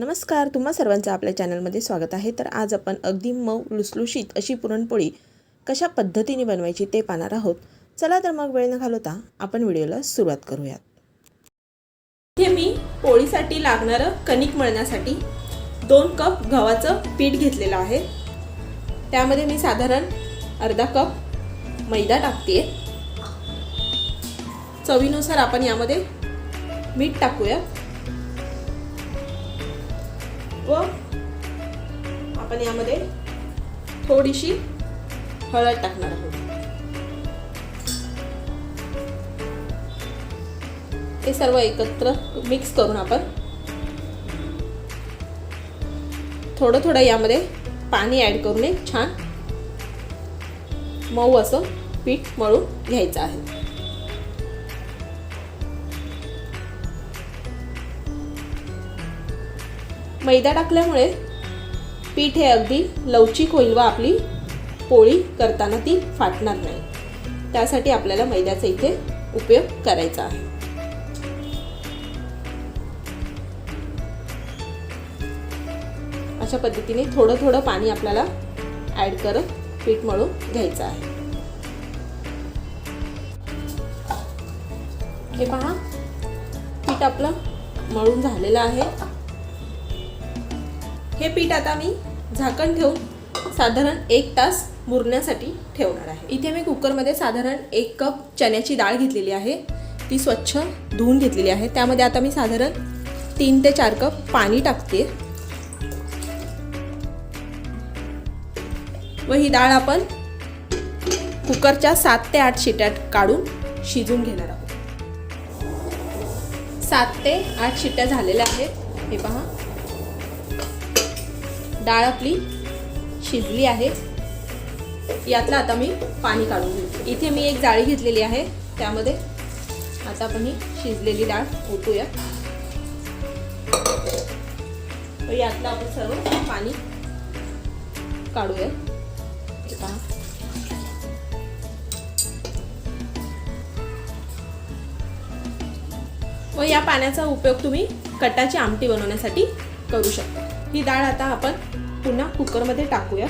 नमस्कार तुम्हा सर्वांचं आपल्या चॅनलमध्ये स्वागत आहे. तर आज आपण अगदी मऊ लुसलुशीत अशी पुरणपोळी कशा पद्धतीने बनवायची ते पाहणार आहोत. चला तर मग वेळ न घालवता आपण व्हिडिओला सुरुवात करूयात. इथे मी पोळीसाठी लागणारं कणिक मळण्यासाठी दोन कप गव्हाचं पीठ घेतलेलं आहे. त्यामध्ये मी साधारण अर्धा कप मैदा टाकते चवीनुसार आपण यामध्ये मीठ टाकूया. व आपण यामध्ये थोडीशी हळद टाकणार आहोत. हे सर्व एकत्र मिक्स करून आपण थोडं थोडं यामध्ये पाणी ॲड करून एक छान मऊ असं पीठ मळून घ्यायचं आहे. मैदा टाकल्यामुळे पीठ हे अगदी लवचिक होईल व आपली पोळी करताना ती फाटणार नाही. त्यासाठी आपल्याला मैद्याचा इथे उपयोग करायचा आहे. अशा पद्धतीने थोडं थोडं पाणी आपल्याला ॲड करत पीठ मळून घ्यायचं आहे. हे पहा पीठ आपलं मळून झालेलं आहे. हे पीठ आता मी झाकण ठेवून साधारण एक तास मुरण्यासाठी ठेवणार आहे. इथे मी कुकरमध्ये साधारण एक कप चण्याची डाळ घेतलेली आहे. ती स्वच्छ धुवून घेतलेली आहे. त्यामध्ये आता मी साधारण तीन ते चार कप पाणी टाकते. व ही डाळ आपण कुकरच्या सात ते आठ शिट्यात काढून शिजून घेणार आहोत. सात ते आठ शिट्ट्या झालेल्या आहेत. हे पहा. डाळ आपली शिजली आहे. यातलं आता मी पाणी काढून घेऊ इथे मी एक जाळी घेतलेली आहे. त्यामध्ये आता आपण ही शिजलेली डाळ ओतूया. यातलं आपण सर्व पाणी काढूया. पहा. व या पाण्याचा उपयोग तुम्ही कटाची आमटी बनवण्यासाठी करू शकता. ही डाळ आता आपण पुन्हा कुकरमध्ये टाकूया.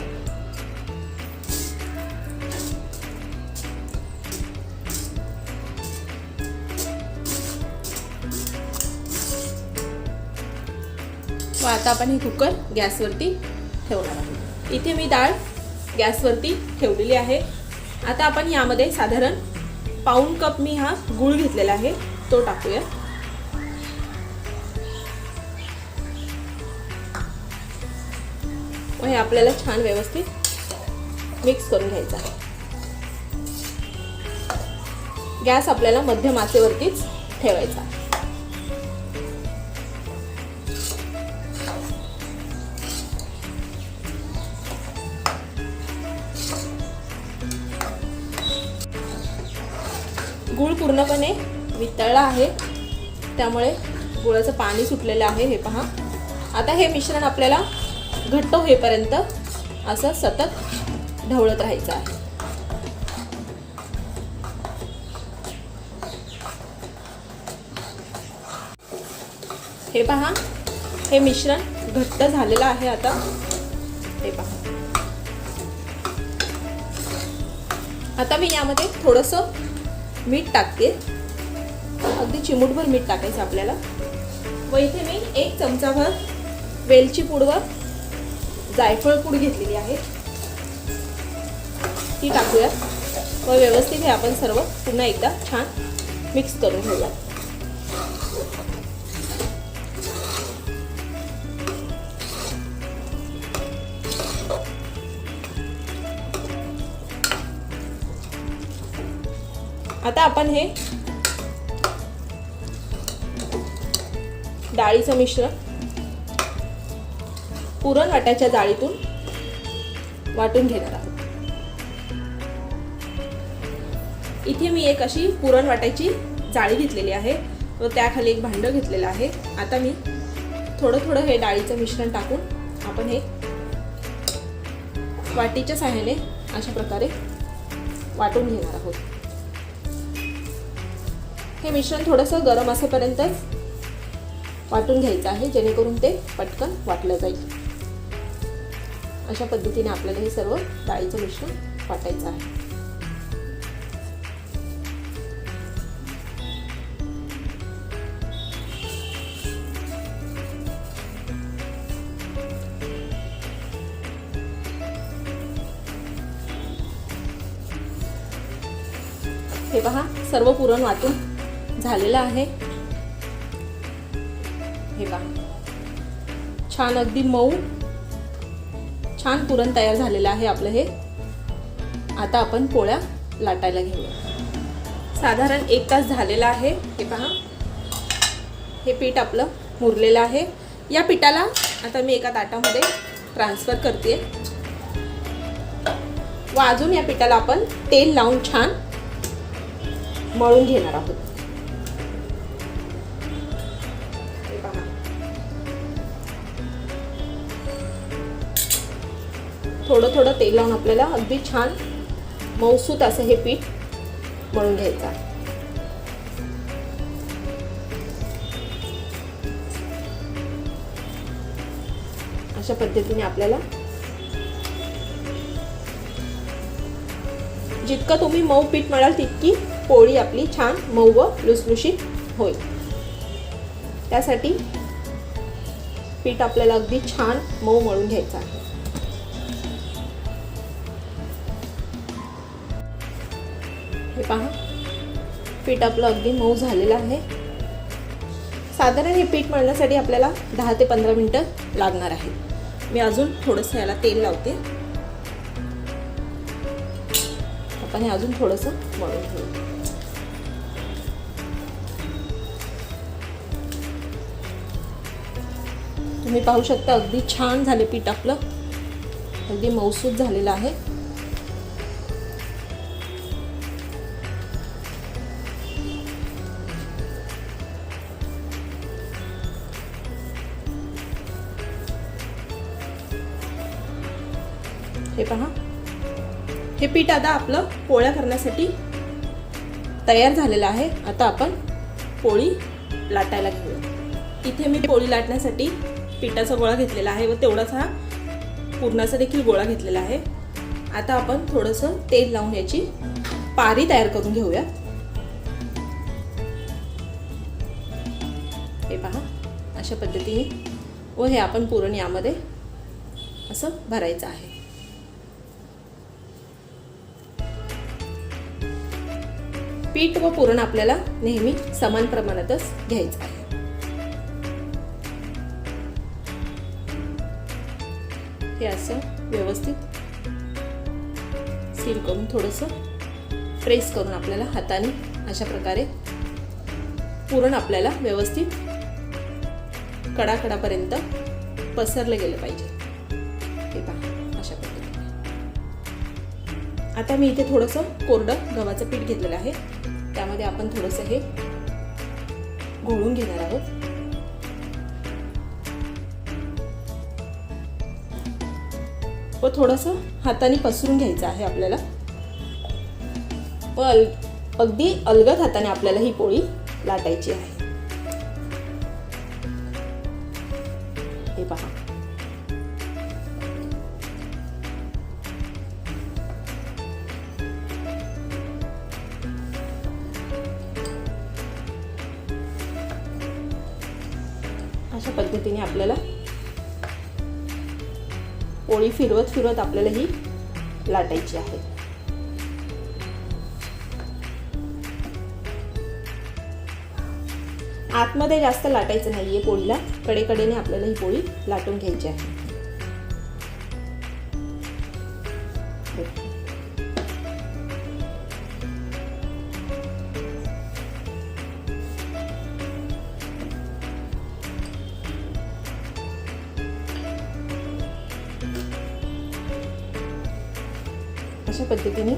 व आता आपण हे कुकर गॅसवरती ठेवणार आहोत. इथे मी डाळ गॅसवरती ठेवलेली आहे. आता आपण यामध्ये साधारण पाऊन कप मी हा गूळ घेतलेला आहे तो टाकूया. व हे आपल्याला छान व्यवस्थित मिक्स करून घ्यायचं आहे. गॅस आपल्याला मध्यम आचेवरतीच ठेवायचा. गूळ पूर्णपणे वितळला आहे. त्यामुळे गुळाचं पाणी सुटलेलं आहे हे पहा. आता हे मिश्रण आपल्याला घट्ट होईपर्यंत असं सतत ढवळत राहायचं आहे. हे पहा हे मिश्रण घट्ट झालेलं आहे आता. हे पहा. आता मी यामध्ये थोडंसं मीठ टाकते. अगदी चिमूटभर मीठ टाकायचं आपल्याला. व इथे मी एक चमचाभर वेलची पूड जायफळ पूड घेतलेली आहे. ती टाकूया व व्यवस्थित हे आपण सर्व पुन्हा एकदा छान मिक्स करून घेऊया आता आपण हे डाळीचं मिश्रण पुरण वाट्याच्या जाळीतून वाटून घेणार आहोत. इथे मी एक अशी पुरण वाटायची जाळी घेतलेली आहे व त्याखाली एक भांडं घेतलेलं आहे. आता मी थोडं थोडं हे डाळीचं मिश्रण टाकून आपण हे वाटीच्या सहाय्याने अशा प्रकारे वाटून घेणार आहोत. हे मिश्रण थोडंसं गरम असेपर्यंतच वाटून घ्यायचं आहे जेणेकरून ते पटकन वाटलं जाईल. अशा पद्धतीने आपल्याला हे सर्व डाळीचं मिश्रण वाटायचं आहे. हे पहा सर्व पुरण वाटून झालेलं आहे. हे पहा छान अगदी मऊ छान पुरण तयार झालेलं आहे आपलं हे. आता आपण पोळ्या लाटायला घेऊया. साधारण एक तास झालेला आहे. हे पहा. हे पीठ आपलं मुरलेलं आहे. या पिठाला आता मी एका ताटामध्ये ट्रान्सफर करते व अजून या पिठाला आपण तेल लावून छान मळून घेणार आहोत. थोडं थोडं तेल लावून आपल्याला अगदी छान मऊसूत असं हे पीठ मळून घ्यायचं आहे. अशा पद्धतीने आपल्याला जितकं तुम्ही मऊ पीठ मळाल तितकी पोळी आपली छान मऊ व लुसलुशीत होईल त्यासाठी पीठ आपल्याला अगदी छान मऊ मळून घ्यायचं आहे पहा. पीठ आपलं अगदी मऊ झालेलं आहे. साधारण हे पीठ मळण्यासाठी आपल्याला दहा ते पंधरा मिनटं लागणार आहे मी अजून थोडंसं याला तेल लावते. आपण हे अजून थोडंसं मळून घेऊ. तुम्ही पाहू शकता अगदी छान झाले पीठ आपलं. अगदी मौसूद झालेलं आहे. हे पहा. हे पीठ आता आपलं पोळ्या करण्यासाठी तयार झालेलं आहे. आता आपण पोळी लाटायला घेऊया. इथे मी पोळी लाटण्यासाठी पिठाचा गोळा घेतलेला आहे व तेवढाच हा पुरणाचा देखील गोळा घेतलेला आहे. आता आपण थोडंसं तेल लावून याची पारी तयार करून घेऊया. हे पहा अशा पद्धतीने व हे आपण पुरण यामध्ये असं भरायचं आहे. पीठ व पुरण आपल्याला नेहमी समान प्रमाणातच घ्यायचं आहे. हे असं व्यवस्थित सील करून थोडंसं प्रेस करून आपल्याला हाताने अशा प्रकारे पुरण आपल्याला व्यवस्थित कडाकडापर्यंत पसरलं गेलं पाहिजे. हे पहा अशा पद्धतीने. आता मी इथे थोडंसं कोरडं गव्हाचं पीठ घेतलेलं आहे. त्यामध्ये आपण थोडंसं हे घोळून घेणार आहोत. व थोडंसं हाताने पसरून घ्यायचं आहे आपल्याला. व अल अगदी अलगद हाताने आपल्याला ही पोळी लाटायची आहे. अशा पद्धतीने आपल्याला पोळी फिरवत फिरवत आपल्याला ही लाटायची आहे. आतमध्ये जास्त लाटायचं नाहीये पोळीला. कडेकडेने आपल्याला ही पोळी लाटून घ्यायची आहे. अशा पद्धतीने.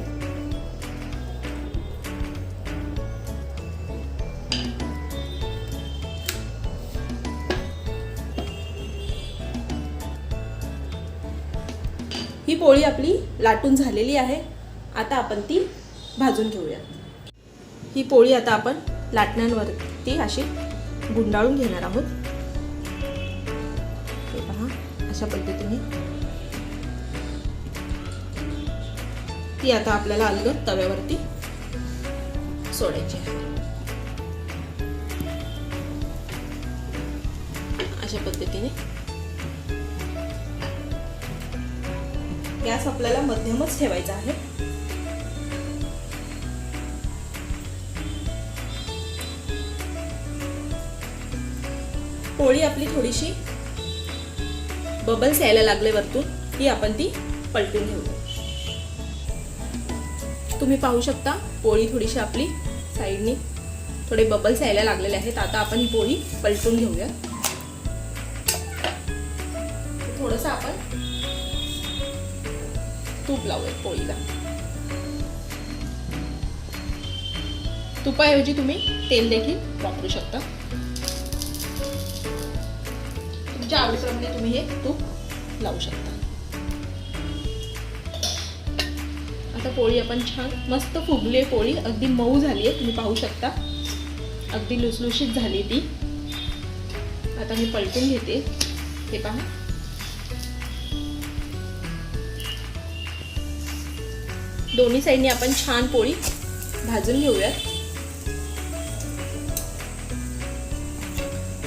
ही पोळी आपली लाटून झालेली आहे. आता आपण ती भाजून घेऊया. ही पोळी आता आपण लाटण्यांवरती अशी गुंडाळून घेणार आहोत. अशा पद्धतीने ती आता आपल्याला अलगद तव्यावरती सोडायची आहे. अशा पद्धतीने. गॅस आपल्याला मध्यमच ठेवायचा आहे. पोळी आपली थोडीशी बबल्स यायला लागले वरतून ती आपण ती पलटून घेऊया. तुम्ही पाहू शकता. पोळी थोडीशी आपली साईडनी थोडे बबल्स यायला लागलेले आहेत. आता आपण ही पोळी पलटून घेऊया. थोडस आपण तूप लावूया पोळीला. तुपाऐवजी तुम्ही तेल देखील वापरू शकता. तुमच्या आवडीप्रमाणे तुम्ही हे तूप लावू शकता. आता पोळी आपण छान मस्त फुगली आहे पोळी. अगदी मऊ झाली आहे तुम्ही पाहू शकता. अगदी लुसलुशीत झाली ती. आता मी पलटून घेते. हे पहा. दोन्ही साईडने आपण छान पोळी भाजून घेऊयात.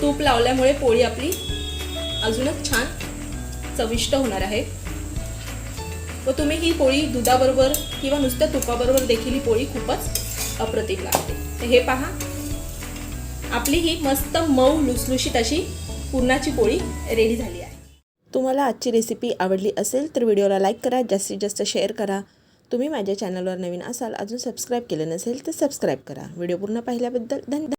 तूप लावल्यामुळे पोळी आपली अजूनच छान चविष्ट होणार आहे. व तुम्ही ही पोळी दुधाबरोबर किंवा नुसत्या तुपाबरोबर देखील ही पोळी खूपच अप्रतिम लागते. तर हे पहा. आपली ही मस्त मऊ लुसलुशीत अशी पुरणाची पोळी रेडी झाली आहे. तुम्हाला आजची रेसिपी आवडली असेल तर व्हिडिओला लाईक करा जास्तीत जास्त शेअर करा. तुम्ही माझ्या चॅनलवर नवीन असाल अजून सबस्क्राईब केलं नसेल तर सबस्क्राईब करा. व्हिडिओ पूर्ण पाहिल्याबद्दल धन्यवाद.